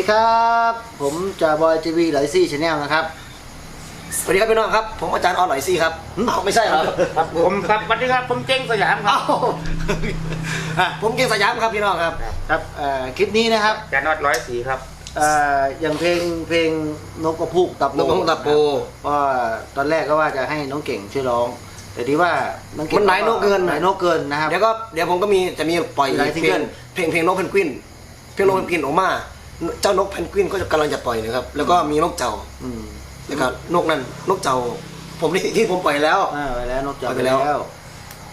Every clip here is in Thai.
ดีครับ ผมจ่าบอยทีวีหลายซี่ชาแนลนะครับ สวัสดีครับพี่น้องครับ ผมอาจารย์ออนหลอยซี่ครับอ้าวไม่ใช่ครับครับผมครับสวัสดีครับผมเจ้งสยามครัอ้าบวอะผมเก่งสยามครับพี่น้องครับครับเอ่อคลิปนี้นะครับจานอดร้อยสีครับ เอ่ออย่างเพลงเพลงนกกระพูกตับโนกกระพูกตับโปก็ตอนแรกก็ว่าจะให้น้องเก่งช่วยร้อง แต่ที่ว่าน้องเก่งมันหลายนกเกิน หลายนกเกินนะครับ เดี๋ยวก็เดี๋ยวผมก็มีจะมีปล่อยหลายเพซิงลเกิงลเพลงเพลงนกเพนกวิน เพลงนกเพนกวินออกมา เจ้านกเพนกวินก็จะกำลังจะปล่อยนะครับ แล้วก็มีนกเจ้าอืมแล้วก็นกนั้นนกเจ้า ผมที่ที่ผมปล่อยแล้ว อ่าไปแล้วนกจับไปไปแล้แล้ว ว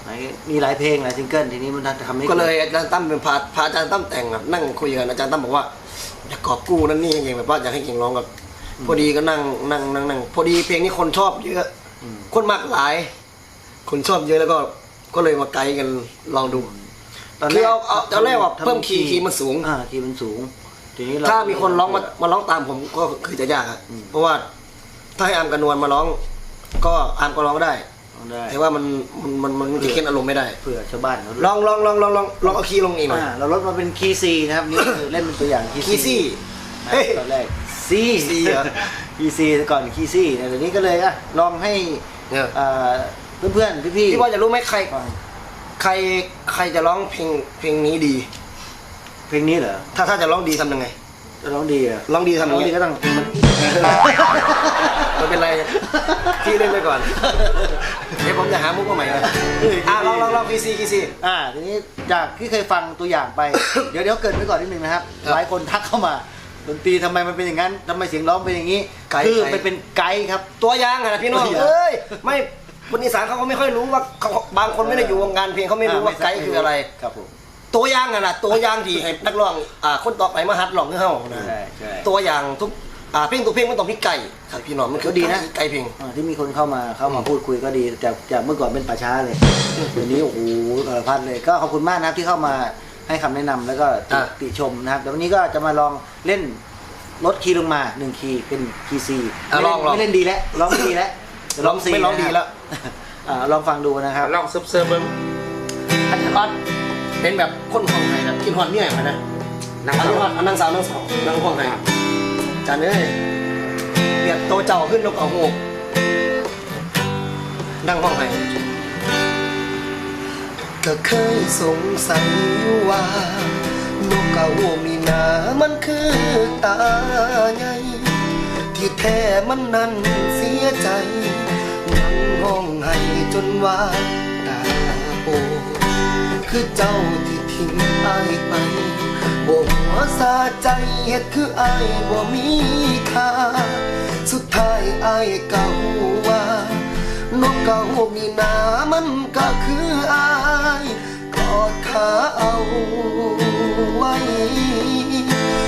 ไหนมีหลายเพลงหลายซิงเกิลทีนี้มันทำให้ก็เลยอาจารย์ตั้มเป็นพาพาอาจารย์ตั้มแต่งครับนั่งคุยกันอาจารย์ตั้มบอกว่าอยากกอบกู้นั่นนี่เองแบบว่าอยากให้เก่งร้องกับพอดีก็นั่งนั่งนั่งนั่งพอดีเพลงนี้คนชอบเยอะ อืมคนมากหลาย คนชอบเยอะแล้วก็ก็เลยมาไกด์กันลองดู คือเอาเอาตอนแรกว่าทำเพิ่มคีย์คีย์มันสูง อ่าคีย์มันสูง ทีนี้เรถ้ามีคนร้องมามาร้องตามผมก็คือจะยากอะเพราะว่าถ้าให้อามกับนวลมาร้อง ก็อามก็ร้องได้ร้องได้แต่ว่ามันมันมันมันมันจะเค้นอารมณ์ไม่ได้เผื่อชาวบ้านเขาลองลองลองลองลองลองเอาคีย์ลงอีกหน่อย อ่าเราลดมาเป็นคีย์ซีนะครับนี่คือเล่นเป็นตัวอย่างคีย์คีย์ซี่นะเฮ้ยตอนแรกซี C เหรอ คีย์ซีก่อนคีย์ซีเดี๋ยวนี้ก็เลยอะลองให้เนี่ยอ่าเพื่อนๆพี่ๆพี่ว่าจะรู้ไหมใคร ฟังใครใครจะร้องเพลงเพลงนี้ดี เพลงนี้เหรอถ้าถ้าจะร้องดีทำยังไงจะร้องดีเหรอะร้องดีทำร้ยัองงไงดีก็ต้องมันไม่เป็นไรพี่เล่นไปก่อนเดี๋ยวผมจะหามุกมาใหม่นะอะลองลองลองคีซีคีซี อ่าทีนี้จากที่เคยฟังตัวอย่างไป เดี๋ยวเดี๋ยวเกริดไว้ก่อนนิดนึงนะครับ ครับหลายคนทักเข้ามาดนตรีทำไมมันเป็นอย่างนั้นทำไมเสียงร้องเป็นอย่างนี้ไกด์คือไกด์ มันเป็นไกด์ครับ ตัวอย่างอะนะพี่น้องตัวอย่างเอ้ยไม่คนอีสานเขาก็ไม่ค่อยรู้ว่าเขาบางคนไม่ได้อยู่วงการเพลงเขาไม่รู้ว่าไกด์คืออะไร ครับผม ตัวอย่างอะนะตัวอย่างที่ให้นักร้องอ่าคนต่อไปมาหัดร้องให้เฮานะใช่ใช่ตัวอย่างทุกอ่าเพลงตัวเพลงมันต้องมีไก่ครับพี่น้องมันคือก็ดีนะไก่เพลงอ่าที่มีคนเข้ามาเข้ามาพูดคุยก็ดีจากจากเมื่อก่อนเป็นป่าช้าเลยเดี๋ยวนี้โอ้โหสารพัดเลยก็ขอบคุณมากนะครับที่เข้ามาให้คำแนะนำแล้วก็ติอะ ติชมนะครับแต่วันนี้ก็จะมาลองเล่นลดคีย์ลงมาหนึ่งคีย์เป็นคีย์ซีอะลองลองไม่เล่นดีแล้วร้องไม่ดีแล้วจะร้องซีไม่ร้องดีแล้ว อ่าลองฟังดูนะครับ ลองซุบเซอร์เบิ้ง อันนี้ก็ เป็นแบบคนของไทยแบบกินหอนเนี่ยเหมือนนะนั่งอันต่นี้อว่าอันนั่งสาวนั่งสาวนั่งห้องไทยจานเอ้ยเปียกโตเจ้าขึ้นนกเอาหูกนั่งห้องไทยก็เคยสงสัยว่านกเขามีหนามันคือตาใหญ่ที่แท้มันนั้นเสียใจนั่งห้องให้จนว่าตาโป คือเจ้าที่ทิ้งอายไปบ่หัวสาใจเฮ็ดคืออายบ่มีค่า สุดท้ายอายเก่าว่านกเก่ามีหนามันก็คืออายกอดขาเอาไว้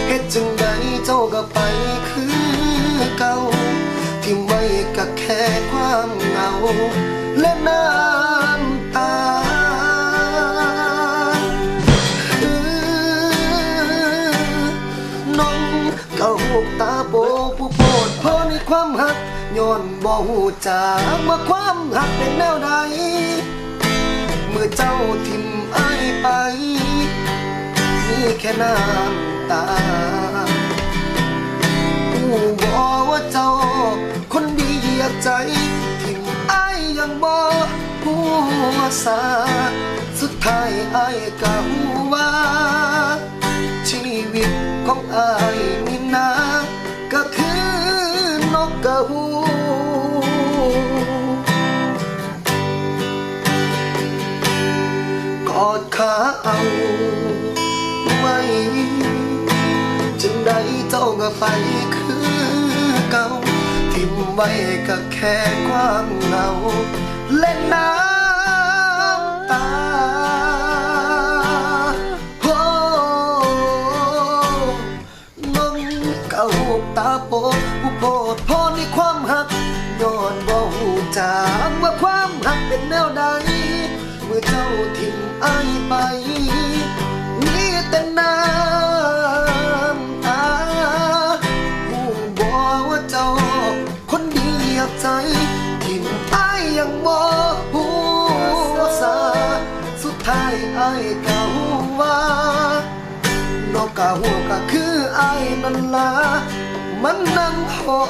เฮ็ดจังใดเจ้าก็ไปคือเก่าที่ไม่ก็แค่ความเหงา กตาโบผู้โปรดเพราะในความหักย้อนบ่หูจากว่าความหักเป็นแนวใดเมื่อเจ้าทิมไอไปมีแค่น้ำตาผู้บอกว่าเจ้า คนดีเหยียบใจทิมไอยังบ่หัวสาสุดท้ายไอก็หูว่าชีวิตของไอ เอาไว้จึงได้เจ้าก็ไปคือเก่าทิมไว้ก็แค่ความเหงาเล่นน้ำตาโอ้น้องเก่าตาโปผู้โปดพอในความหักย้อนบ่หูจางว่าความหักเป็นแนวใดเมื่อเจ้าทิ้ง ไปมีแต่น้ำตาผู้บอกว่าเจ้า คนดีเหยียบใจทิ่มอายยังบ่หูสาสุดท้ายอายก็หูว่านกกะหัวก็คืออายนั่นละมันนั่งหอ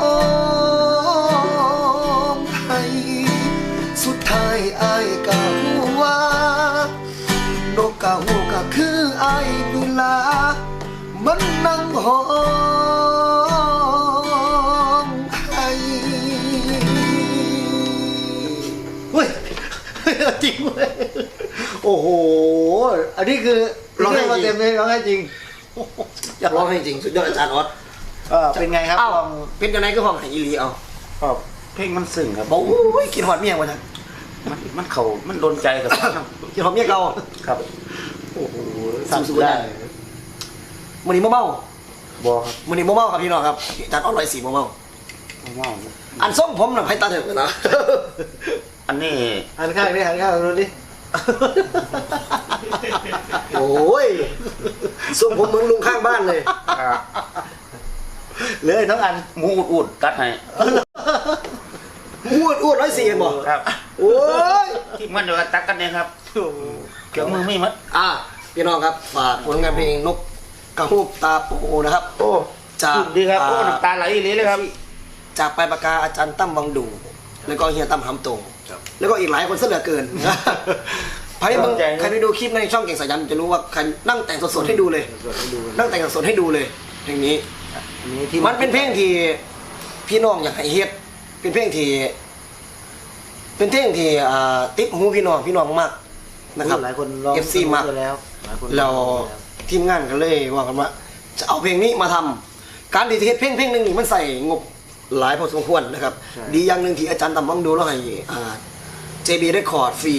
งให้สุดท้ายอายก็หูว่า กกาหูก็คืออายนี่ละมันนั่งห้องให้เฮ้ยเฮ้ยจริงเว้ยโอ้โห อันนี้คือร้องไห้จริงมาเต็มเลยร้องไห้จริงร้องให้จริง สุดยอดอาจารย์ออสเออเป็นไงครับเอ้าลองเป็นยังไงก็ห้องไหอีหลีเอาครับเพลงมันซึ้งครับบอกโอ้ยกินหอดเมี่ยงวะท่านมันมันเขามันโดนใจกับกินหอดเมี่ยงเก่าครับโอ้โหสั่งสุดได้ได้มันนี่โมเมาบอครับมันนี่โมเมาครับพี่น้องครับอาจารย์ออสร้อยสี่โมเมาว้าวอันส้มผมน่ะให้ตาเถอะนะอันนี้หันข้างดิหันข้างดูดิโอ้ยส้มผมเหมือนลุงข้างบ้านเลยอ่าเลยทั้งอันหมูอุดๆตัดให้อ้วนอ้วนร้อยสี่เห็นบอกครับ โอ้ยที่มันเดี๋ยวตัดกันเนี่ยครับ เครื่องมือไม่มัดอะพี่น้องครับฝากผลงานเพลงนกกระฮูบตาโปนะครับ โอ้จากสุดดีครับ โอ้อ่าน้ำตาไหลอีหลีเลยครับ จากไปลายปากกาอาจารย์ตั้มวังดู แล้วก็เฮียตั้มหำโตงแล้วก็อีกหลายคนเสยเหลือเกินใครบางใจนะใครไปดูคลิปในช่องเก่งสายันจะรู้ว่าใครนั่งแต่งสดๆให้ดูเลยสดให้ดูนั่งแต่งสดๆให้ดูเลยเพลงนี้อันนี้ที่มันเป็นเพลงที่พี่น้องอยากให้เฮ็ดเป็นเพลงที่เป็นเพลงที่อ่าติดหูพี่น้องพี่น้องมาก นะครับหลายคนร้อง FC มากไปแล้วหลายคนเราร้องไปแล้วทีมงานกันเลยว่ากันว่าจะเอาเพลงนี้มาทำการดีที่เฮ็ดเพลงเพลงหนึ่งนี่มันใส่งบหลายพอสมควรนะครับใช่ดีอย่างหนึ่งที่อาจารย์ตำบังดูแล้วให้อ่า JB Record ฟรี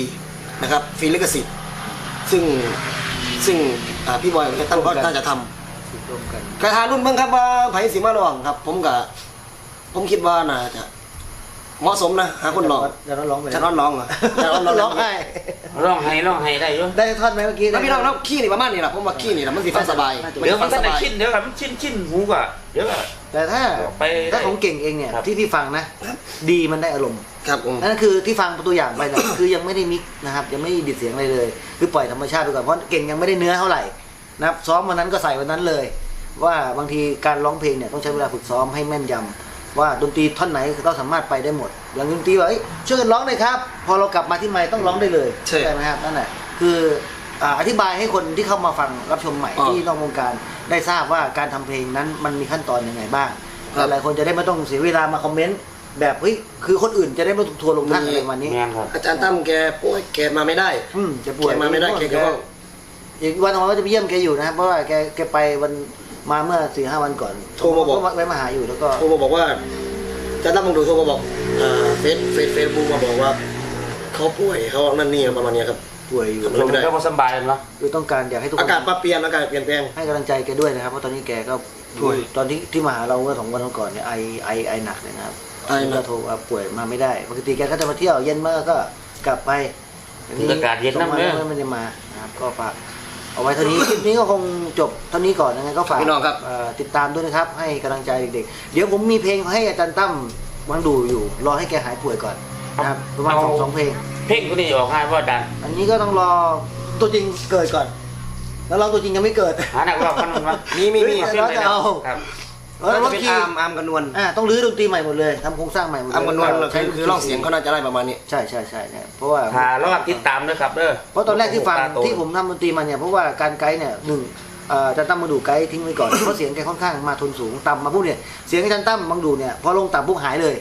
นะครับฟรีลิขสิทธิ์ซึ่งซึ่งอ่าพี่บอยกับตั้มก็น่าจะทำติดร่วมกัน กระทารุ่นเบิ่งครับว่าไผสิมาร้องครับ ผมก็ผมคิดว่าน่าจะ เหมาะสมนะหาคนร้องจะร้องไปจะร้องร้องเหรอจะร้องร้องร้องไห้ร้องไห้ร้องไห้ได้อยู่ได้ท่อนไหมเมื่อกี้แล้วพี่น้องเนาะขี้นี่ประมาณนี้แหละผมว่าขี้นี่แหละมันสิฟังสบายเดี๋ยวมันฟัก็งสได้บายชินเดี๋ยวครับมันชินชินหูกว่าเดี๋ยวก็แต่ถ้าไปถ้าของเก่งเองเนี่ยครับที่พี่ฟังนะ ดีมันได้อารมณ์ครับผมนั่นคือที่ฟังตัวอย่างไปนะคือยังไม่ได้มิกนะครับ ยังไม่ได้ดิดเสียงอะไรเลย คือปล่อยธรรมชาติไปก่อนเพราะเก่งยังไม่ได้เนื้อเท่าไหร่นะครับซ้อมวันนั้นก็ใส่วันนั้นเลย ว่าบางทีการร้องเพลงเนี่ยต้องใช้เวลาฝึกซ้อมให้แม่นยำ ว่าดนตรีท่อนไหนก็สามารถไปได้หมด อย่างดนตรีว่าเอ้ยช่วยกันร้องเลยครับ พอเรากลับมาที่ไมค์ต้องร้องได้เลยใช่ไหมครับนั่นแหละคืออ่าอธิบายให้คนที่เข้ามาฟังรับชมใหม่อ๋อที่นอกวงการได้ทราบว่าการทำเพลงนั้นมันมีขั้นตอนยังไงบ้างครับหลายๆคนจะได้ไม่ต้องเสียเวลามาคอมเมนต์แบบเฮ้ยคือคนอื่นจะได้ไม่ถูกทัวร์ลงท่านมีอะไรวันนี้แมนครับอาจารย์ตั้มแกป่วยแกมาไม่ได้ อืมจะป่วยแกมาไม่ได้แกก็ว่าอีกวันสองวันก็จะไปเยี่ยมแกอยู่นะครับเพราะว่าแกแกไปวัน มาเมื่อสี่ห้าวันก่อนโทรมาบอกแวะมาหาอยู่แล้วก็โทรมาบอกว่าอาจารย์ตั้มบังดูโทรมาบอกอ่าเฟซเฟซเฟซบุ๊กมาบอกว่าเขาป่วยเขานั่นนี่ประมาณเนี้ยครับ ป่วยอยู่ครับลมก็บ่สบายเนาะคือต้องการอยากให้ทุกคอานกาศปรับเปลี่ยนอากาศเปลี่ยนแปลง ให้กำลังใจแกด้วยนะครับเพราะตอนนี้แกก็ป่วยตอนที่ที่มาหาเราเมื่อสองวันก่อนเนี่ยไอไอไอหนักเลยนะครับไอหนัก ก็โทรว่าป่วยมาไม่ได้ปกติแกก็จะมาเที่ยวเย็นเมื่อก็กลับไปอากาศเย็นสองน้ำวันเนื้อแล้วไม่ได้มานะครับก็ฝาก เอาไว้เท่านี้ คลิปนี้ก็คงจบเท่านี้ก่อนยังไงก็ฝากพี่น้องครับเอ่อติดตามด้วยนะครับ ให้กำลังใจเด็กๆ เดี๋ยวผมมีเพลงให้อาจารย์ตั้มวังดูอยู่ รอให้แกหายป่วยก่อนนะครับประมาณสองสองเพลง เพลงก็นี่ออกง่ายว่าดันอันนี้ก็ต้องรอตัวจริงเกิดก่อน แล้วเราตัวจริงยังไม่เกิด หาหนักรอบมันมันมีมีมีเดี๋ยวเราจะเอา ครับ เออน่าแล้จะวเป็นคีอาย์ร์มอาร์มกันนวลอ่าต้องรื้อดนตรีใหม่หมดเลยทำโครงสร้างใหม่หมดเลยอาร์มกันนวลใช้คือคือร้องเสียงเขาน่าจะได้ประมาณนี้ ใช่ใช่ใช่เนี่ยเพราะว่า หารอบติดตามด้วยครับเด้อเพราะตอนแรกที่ฟังตาโตที่ผมทำดนตรีมาเนี่ยเพราะว่าการไกด์เนี่ยหนึ่งเอ่ออาจารย์ตั้มบังดูไกด์ทิ้งไว้ก่อน เพราะเสียงแกค่อนข้างมาทนสูงต่ำมาปุ๊บเนี่ยเสียงอาจารย์ตั้มบังดูเนี่ยพอลงต่ำปุ๊บหายเลย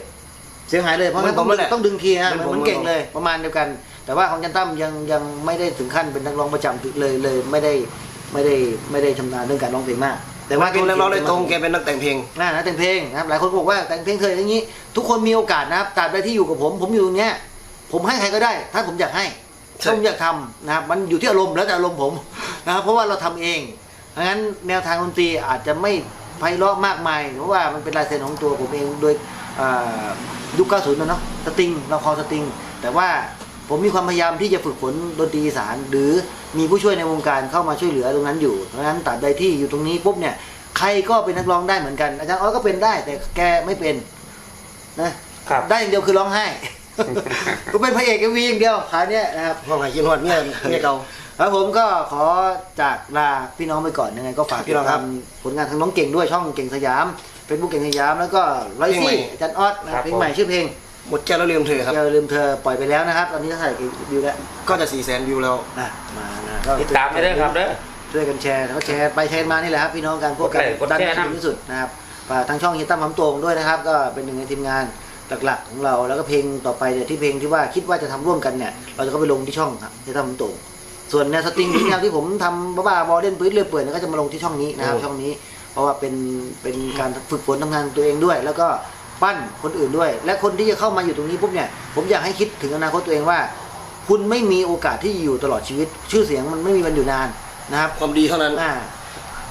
เสียงหายเลยเพราะงั้นต้องเหมือนผมนั่นแหละต้องดึงคีย์ฮะเหมือนเหมือนผมเก่งเลยประมาณเดียวกัน แต่ว่าของอาจารย์ตั้มยังยังไม่ได้ถึงขั้นเป็นนักร้องประจำเลยเลยไม่ได้ไม่ได้ไม่ได้ชำนาญเรื่องการร้องเพลงมาก แต่ว่าแกเป็นนักร้องโดยตรงแกเป็นนักแต่งเพลงน่านะแต่งเพลงนะครับหลายคนบอกว่าแต่งเพลงเธออย่างนี้ ทุกคนมีโอกาสนะครับตราบใดที่อยู่กับผม ผมอยู่ตรงเนี้ย ผมให้ใครก็ได้ ถ้าผมอยากให้ใช่ถ้าผมอยากทำนะครับมันอยู่ที่อารมณ์แล้วแต่อารมณ์ผมนะครับเพราะว่าเราทำเองเพราะงั้นแนวทางดนตรีอาจจะไม่ไพเราะมากมายเพราะว่ามันเป็นลายเซ็นของตัวผมเองโดยอ่ายุค90นะเนาะสตริงเราคอสตริง แต่ว่า ผมมีความพยายามที่จะฝึกฝนดนตรีอีสานหรือมีผู้ช่วยในวงการเข้ามาช่วยเหลือตรงนั้นอยู่เพราะฉะนั้นตราบใดที่อยู่ตรงนี้ปุ๊บเนี่ยใครก็เป็นนักร้องได้เหมือนกัน อาจารย์ออสก็เป็นได้ แต่แกไม่เป็นนะครับได้อย่างเดียวคือร้องไห้ ก็เป็นพระเอกเอ็มวีอย่างเดียวขายเนี้ยนะครับห้องไหนกินหอดเมียเมียเก่าครับผมก็ขอจากลาพี่น้องไปก่อนยังไงก็ฝากพี่น้องครับติดตามผลงานทางน้องเก่งด้วยช่องเก่งสยามเฟซบุ๊กเก่งสยามแล้วก็ร้อยเพลงใหม่ซี่อาจันออสนะครับเพลงใหม่ชื่อเพลง หมดแก้วแล้วลืมเธอครับ อย่าลืมเธอปล่อยไปแล้วนะครับตอนนี้ก็ถ่ายกี่วิวแล้วก็จะสี่แสนวิวแล้ว อะมานะก็ติดตามไม่ได้ครับเด้อ ช่วยกันแชร์แล้วก็แชร์ไปแชร์มานี่แหละครับพี่น้องกันพวกกันกดไลค์กดแชร์ดันนะถึงที่สุดนะครับฝากทางช่องเฮียตั้มหำโตงด้วยนะครับ ก็เป็นหนึ่งในทีมงานหลักๆของเราแล้วก็เพลงต่อไปเนี่ยที่เพลงที่ว่าคิดว่าจะทำร่วมกันเนี่ยเราจะก็ไปลงที่ช่องครับเฮียตั้มหำโตงส่วนแนวสตริงที่แนวที่ผมทำบ้าๆบอเล่นปื้นเรื่อยเปื่อยเนี่ยก็จะมาลงที่ช่องนี้นะครับอืมช่องนี้ เพราะว่าเป็นเป็นการฝึกฝนทำงานตัวเองด้วย แล้วก็ ปั้นคนอื่นด้วย และคนที่จะเข้ามาอยู่ตรงนี้ปุ๊บเนี่ย ผมอยากให้คิดถึงอนาคตตัวเองว่า คุณไม่มีโอกาสที่อยู่ตลอดชีวิต ชื่อเสียงมันไม่มีวันอยู่นานนะครับความดีเท่านั้นอ่า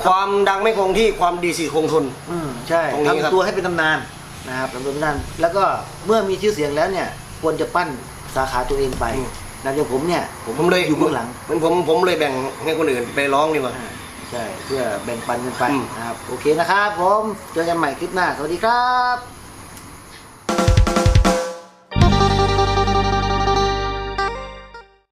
ความดังไม่คงที่ความดีสิคงทน อืมใช่ตรงนี้ครับ ทำตัวให้เป็นตำนานนะครับทำตัวเป็นตำนานแล้วก็เมื่อมีชื่อเสียงแล้วเนี่ย ควรจะปั้นสาขาตัวเองไปนะอย่างผมเนี่ยผมเลยอยู่เบื้องหลังมันผมผมเลยแบ่งให้คนอื่นไปร้องดีกว่า อ่าใช่เพื่อแบ่งปันกันไปอืม นะครับ โอเคนะครับผมเจอกันใหม่คลิปหน้าสวัสดีครับ